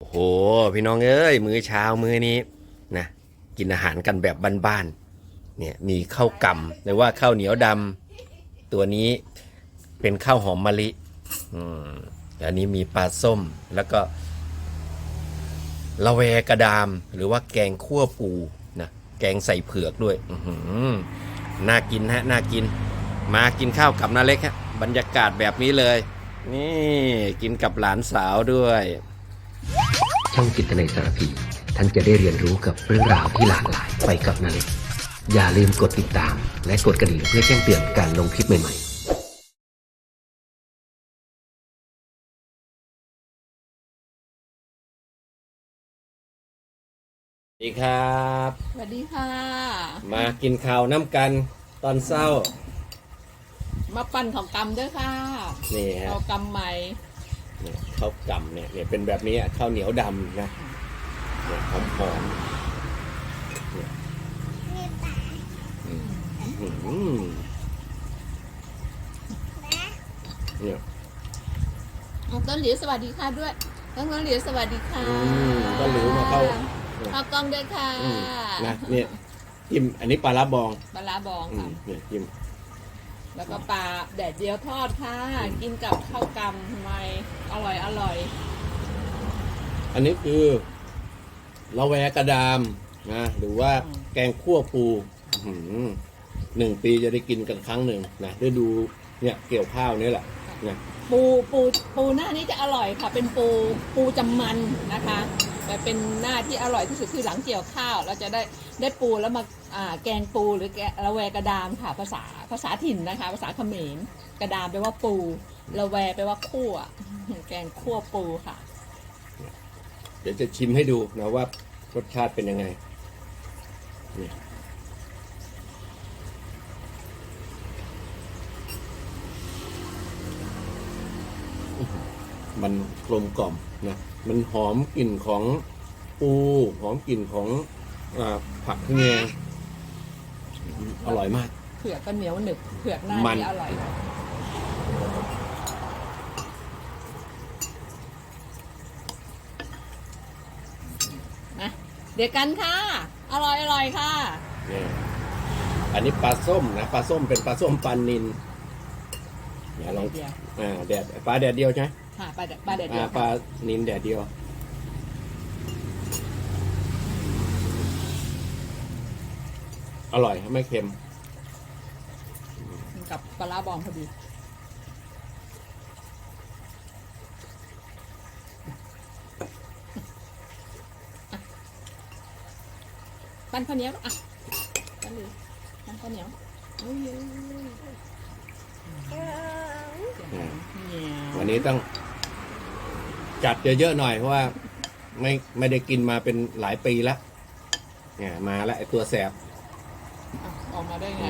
โอ้โห พี่น้องเอ้ย มื้อเช้ามื้อนี้นะกินอาหารกันแบบบ้านๆเนี่ยมีข้าวกำหรือว่าข้าวเหนียวดำตัวนี้เป็นข้าวหอมมะลิอืมอันนี้มีปลาส้มแล้วก็ละแวกระดาม หรือว่าแกงคั่วปูนะแกงใส่เผือกด้วยอืน่ากินฮะน่ากิน มากินข้าวกับนาเล็กฮะบรรยากาศแบบนี้เลย นี่กินกับหลานสาวด้วย ช่องจิตในสารพี ท่านจะได้เรียนรู้กับเรื่องราวที่หลากหลายไปกับนาเล็กอย่าลืมกดติดตาม และกดกระดิ่งเพื่อแจ้งเตือนการลงคลิปใหม่ๆสวัสดีครับ สวัสดีค่ะ มากินข้าวน้ำกันตอนเศร้า มาปั่นของกำด้วยค่ะนี่ฮะ เอากำใหม่ เนี่ยข้าวกำเนี่ยเนี่ยเป็นแบบนี้อะข้าวเหนียวดำนะเนี่ยหอมหอมๆเนี่ยอืมอืมเนี่ยน้องต้นหลิวสวัสดีค่ะด้วยน้องต้นหลิวสวัสดีค่ะอืมก็หลิวมาเข้าเอากล้องด้วยค่ะอืมนะเนี่ยจิ้มอันนี้ปลาลาบองปลาร้าบองอืค่ะมเนี่ยจิ้ม แล้วก็ปลาแดดเดียวทอดค่ะ กินกับข้าวกำทำไมอร่อยอร่อยอันนี้คือละแวกระดามนะหรือว่าแกงคั่วปูอื้อหือหนึ่งปีจะได้กินกันครั้งหนึ่งนะได้ดูเนี่ยเกี่ยวข้าวนี่แหละนะปูปูปูหน้านี้จะอร่อยค่ะ เป็นปูปูจำมันนะคะ แต่เป็นหน้าที่อร่อยที่สุดคือหลังเกี่ยวข้าว เราจะได้ได้ปูแล้วมาอ่าแกงปูหรือแกงละแวกระดามค่ะ ภาษาภาษาถิ่นนะคะ ภาษาเขมรกระดามแปลว่าปูละแวแปลว่าคั่ว แกงคั่วปูค่ะ เดี๋ยวจะชิมให้ดูนะว่ารสชาติเป็นยังไงเนี่ มันกลมกล่อมนะมันหอมกลิ่นของปูหอมกลิ่นของอาผักขะแยงอร่อยมาก เผือกก็เหนียวหนึบเผือกหน้ามันนี่อร่อยนะเดี๋ยวกันค่ะ อร่อยอร่อยค่ะเนี่ยอันนี้ปลาส้มนะปลาส้มเป็นปลาส้มปันนินเนี่ยลองเดียวอ่าแดดปลาแดดเดียวใช่ไหม ค่ะปลาแดดปลาแดดเดีอ่ายวปลาค่ะนินแดดเดียว อร่อยไม่เค็มกับปลาร้าบองพอดีปั้นข้าวเหนียวอะปั้นเลยปั้นข้าวเหนียวอุ้ยเสียงเหนีย ววันนี้ต้องจัดเยอะๆหน่อยเพราะว่า ไม่ไม่ได้กินมาเป็นหลายปีแล้วเนี่ยมาแล้วไอตัวแสบอะออกมาได้ไง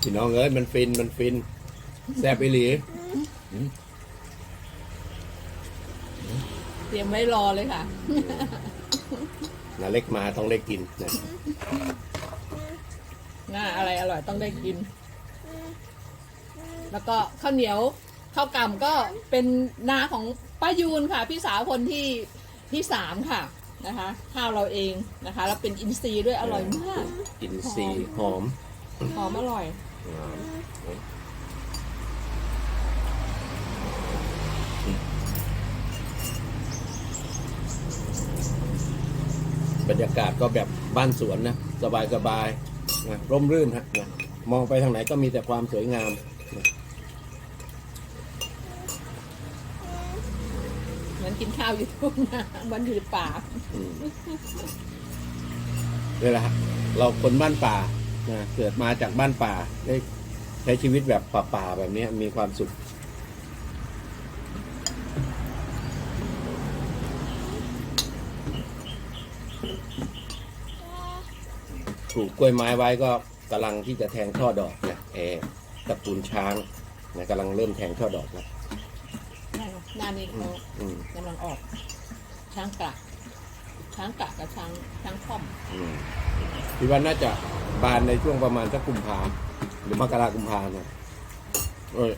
พี่น้องเอ้ยมันฟินมันฟินแสบไปหลี เต รียมไว้รอเลยค่ะ นาเล็กมาต้องได้กินนะหน้าอะไรอร่อยต้องได้กิน แล้วก็ข้าวเหนียวข้าวกล่ำก็เป็นนาของป้ายูนค่ะ พี่สาวคนที่ที่สามค่ะนะคะข้าวเราเองนะคะ แล้วเป็นอินทรีย์ด้วยอร่อยมาก อินทรีย์หอมหอมอร่อย บรรยากาศก็แบบบ้านสวนนะ สบายสบายๆนะร่มรื่นฮะนะมองไปทางไหนก็มีแต่ความสวยงามนะเหมือนกินข้าวอยู่ทุ่งนาวันอยู่ในป่าอืมนี่แหละฮะเราคนบ้านป่านะเกิดมาจากบ้านป่าได้ใช้ชีวิตแบบป่าๆแบบนี้มีความสุข ปลูกกล้วยไม้ไว้ก็กำลังที่จะแทงช่อดอกนะเออตระกูลช้างนะกำลังเริ่มแทงช่อดอกแล้วหน้านี้เขาอืมกำลังออก ช้างกระช้างกะกับช้างช้างค่อมอืมคิดว่าน่าจะบานในช่วงประมาณสักกุมภาหรือมกรากุมภาเนี่ยเอ้ย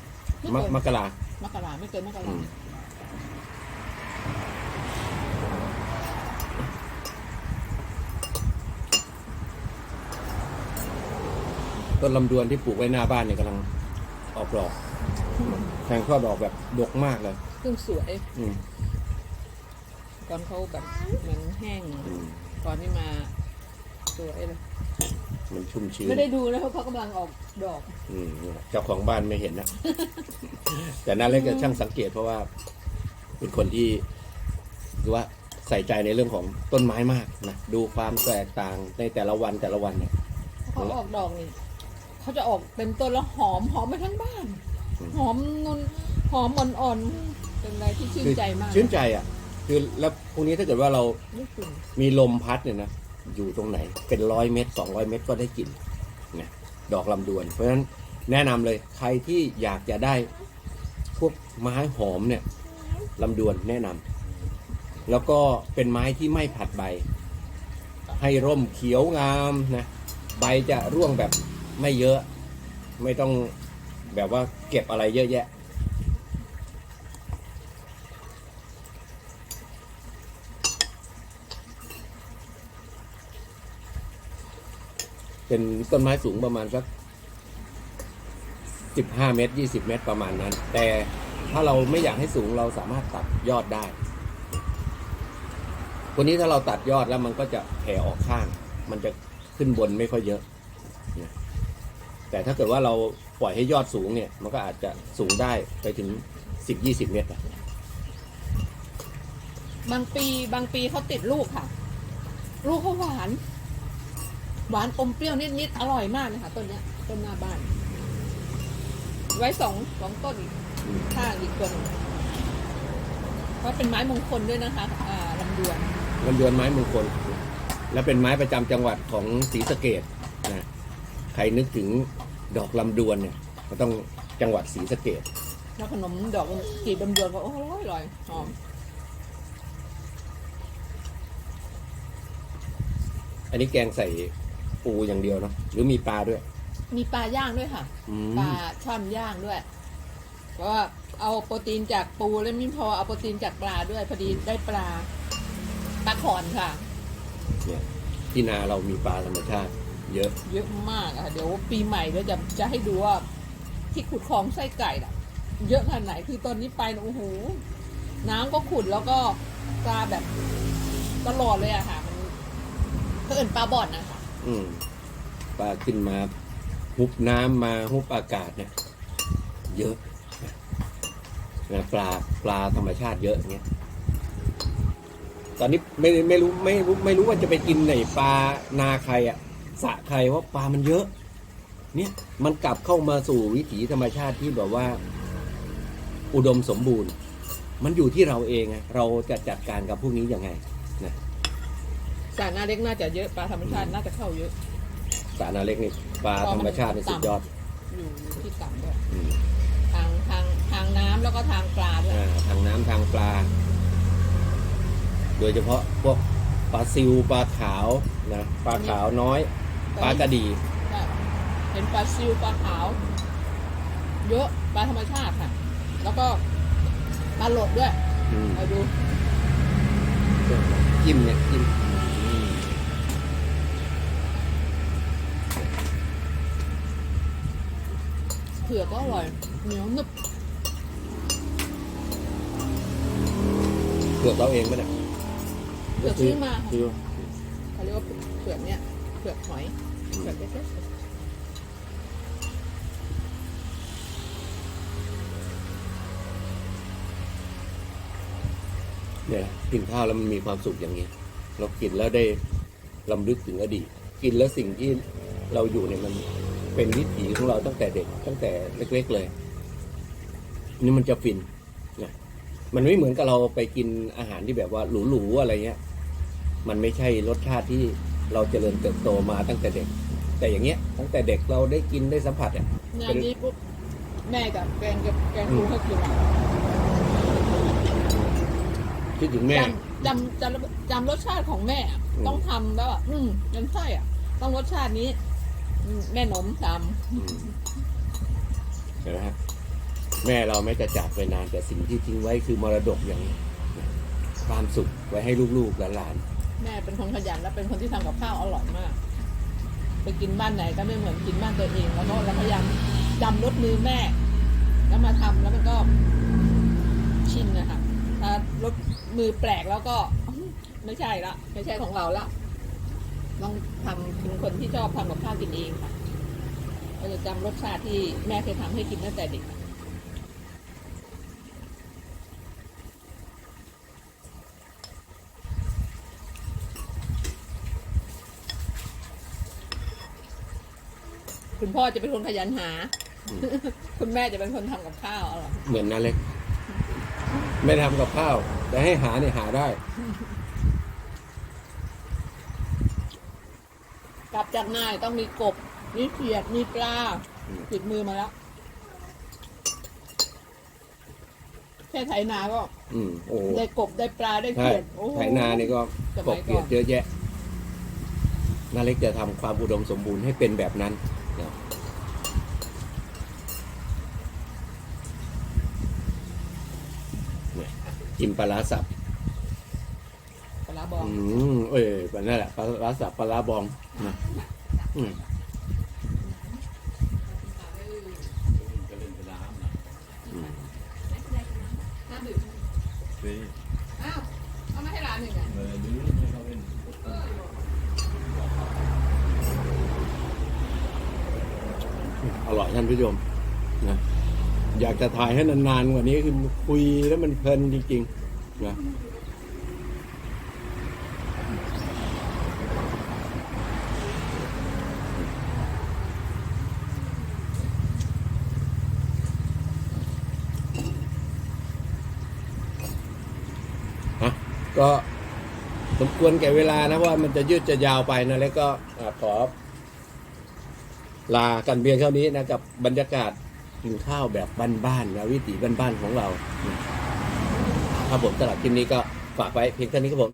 มมกรามกราไม่เกินมกอืรา ต้นลำดวนที่ปลูกไว้หน้าบ้านเนี่ยกำลังออกดอกแทงข้อดอกแบบดกมากเลยซึ่งสวย อืมตอนเขาแบบเหมือนแห้งอืมตอนนี้มาสวยเลยมันชุ่มชื้น ไม่ได้ดูนะเพราะเขากำลังออกดอก อืมเจ้าของบ้านไม่เห็นนะ แต่น่าเล็กจะช่างสังเกตเพราะว่าเป็นคนที่คือว่าใส่ใจในเรื่องของต้นไม้มากนะดูความแตกต่างในแต่ละวันแต่ละวันเนี่ยเขาออกดอกนี่ เขาจะออกเป็นต้นแล้วหอมหอมไปทั้งบ้านอืมหอมนุนหอมอ่อนๆเป็นอะไรที่ชื่นใจมากชื่นใจอะ คือแล้วพวกนี้ถ้าเกิดว่าเรานี่กลิ่นมีลมพัดเนี่ยนะอยู่ตรงไหนเป็นร้อยเมตรสองร้อยเมตรก็ได้กลิ่นนะดอกลำดวน เพราะฉะนั้นแนะนำเลยใครที่อยากจะได้พวกไม้หอมเนี่ยลำดวนแนะนำแล้วก็เป็นไม้ที่ไม่ผัดใบ ให้ร่มเขียวงามนะใบจะร่วงแบบ ไม่เยอะ ไม่ต้องแบบว่าเก็บอะไรเยอะแยะ เป็นต้นไม้สูงประมาณสักสิบห้าเมตรยี่สิบเมตรประมาณนั้น แต่ถ้าเราไม่อยากให้สูงเราสามารถตัดยอดได้คนนี้ถ้าเราตัดยอดแล้วมันก็จะแผ่ออกข้าง มันจะขึ้นบนไม่ค่อยเยอะนะ แต่ถ้าเกิดว่าเราปล่อยให้ยอดสูงเนี่ย มันก็อาจจะสูงได้ไปถึงสิบยี่สิบเมตรอะบางปีบางปีเขาติดลูกค่ะ ลูกเขาหวาน หวานอมเปรี้ยวนิดๆอร่อยมากเลยค่ะต้นเนี้ยต้นหน้าบ้าน ไว้สองสองต้นอีกอืมข้างอีกต้นงเพราะเป็นไม้มงคลด้วยนะคะอ่าลำดวนลำดวนไม้มงคล และเป็นไม้ประจำจังหวัดของศรีสะเกดนะใครนึกถึง ดอกลำดวนเนี่ยก็ต้องจังหวัดศรีสะเกดแล้วขนมดอกกีบลำดวนก็โอ้โหอร่อยหอมอันนี้แกงใส่ปูอย่างเดียวเนาะหรือมีปลาด้วย มีปลาย่างด้วยค่ะอืมปลาช่อนย่างด้วยเพราะว่าเอาโปรตีนจากปูแล้วไม่พอเอาโปรตีนจากปลาด้วยพอดีได้ปลาปลาขอนค่ะ เนี่ยที่นาเรามีปลาธรรมชาติ เยอะ เยอะมากอะเดี๋ยวปีใหม่เดี๋ยวจะจะให้ดูว่าที่ขุดคลองไส้ไก่อะเยอะขนาดไหนคือตอนนี้ไปนะโอ้โหน้ำก็ขุดแล้วก็ปลาแบบตลอดเลยอะค่ะมันก็เอินปลาบ่อนนะคะอืมปลาขึ้นมาฮุบน้ำมาฮุบอากาศเนี่ย เยอะนะปลาปลาธรรมชาติเยอะอย่างเงี้ยตอนนี้ไม่ไม่รู้ไม่รู้ไม่รู้ว่าจะไปกินไหนปลานาใครอะ สระใครเพราะปลามันเยอะ เนี่ยมันกลับเข้ามาสู่วิถีธรรมชาติที่แบบว่า อุดมสมบูรณ์ มันอยู่ที่เราเองไงเราจะจัดการกับพวกนี้ยังไงสานาเล็กน่าจะเยอะปลาธรรมชาติน่าจะเข้าเยอะสานาเล็กนี่ปลาธรรมชาตินี่สุดยอดอยู่อยู่ที่ต่ำด้วยอืมทางทางทางน้ำแล้วก็ทางปลาด้วย อ่าทางน้ำทางปลา โดยเฉพาะพวกปลาซิวปลาขาวนะปลาขาวน้อย ปลากระดีใช่เห็นปลาซิวปลาขาว เยอะปลาธรรมชาติค่ะ แล้วก็ปลาโหลดด้วยอืมไปดูจิ้มเนี่ยจิ้มอืมเผือกก็อร่อยเหนียวหนึบเผือกเราเองไหมเนี่ยเผือกซื้อมาค่ะซื้อเขาเรียกว่าเผือกเนี่ยเผือกหอย เนี่ยกินข้าวแล้วมันมีความสุขอย่างเงี้ย เรากินแล้วได้ลำลึกถึงอดีต กินแล้วสิ่งที่เราอยู่เนี่ยมันเป็นวิถีของเราตั้งแต่เด็ก ตั้งแต่เล็ก ๆ เลย นี่มันจะฟินนะมันไม่เหมือนกับเราไปกินอาหารที่แบบว่าหรูๆอะไรเงี้ย มันไม่ใช่รสชาติที่ เราเจริญเติบโตมาตั้งแต่เด็ก แต่อย่างเงี้ยตั้งแต่เด็กเราได้กินได้สัมผัสอะๆงานนี้ปุ๊บแม่กับแกงกับแกงปูให้กินอะคิดถึงแม่จำจำจำจำรสชาติของแม่อะอืมต้องทำแล้วอะอืมยังใช่อะ ต้องรสชาตินี้อืมแม่หนมทอืมเห็นไหมฮะแม่เราไม่จะจากไปนานแต่สิ่งที่ทิ้งไว้คือมรดกอย่างความสุขไว้ให้ลูกๆหลานำ แม่เป็นคนขยันและเป็นคนที่ทำกับข้าวอร่อยมาก ไปกินบ้านไหนก็ไม่เหมือนกินบ้านตัวเอง แล้วก็เราพยายามจำรสมือแม่ แล้วมาทำแล้วมันก็ชินนะคะถ้ารสมือแปลกแล้วก็ไม่ใช่ละไม่ใช่ของเราละต้องทำเป็นคนที่ชอบทำกับข้าวกินเองค่ะเราจะจำรสชาติที่แม่เคยทำให้กินตั้งแต่เด็ก คุณพ่อจะเป็นคนขยันหา คุณแม่จะเป็นคนทำกับข้าวอร่อยๆเหมือนนั่นเล็ก ไม่ทำกับข้าว แต่ให้หาเนี่ยหาได้ กลับจากนายต้องมีกบ มีเขียด มีปลาอืม ติดมือมาแล้วแค่ไถนาก็อืมโอ้โหได้กบได้ปลาได้ใช่เขียดโอ้โห ไถนานี่ก็สกมับยเกลีก่ยอดนเยอะแยะนาเล็กจะทำความอุดมสมบูรณ์ให้เป็นแบบนั้น นะเนี่ยกินปลาร้าสับปลาบองอืมเอ้ยปลานั่นแหละปลาร้าสับปลาร้าบองนะอืมน้ำดื่มอ้าวเอามาให้ร้านหนึ่งอะ อร่อย ท่านผู้ชมนะอยากจะถ่ายให้นานๆกว่านี้คือคุยแล้วมันเพลินจริงๆนะก็สมควรแก่เวลานะว่ามันจะยืดจะยาวไปนะแล้วก็ขอ ลากันเพียงเท่านี้นะกับบรรยากาศกินข้าวแบบบ้านๆนะวิถีบ้านๆของเรา ครับผมตลาดคลิปนี้ก็ฝากไว้เพียงเท่านี้ครับผม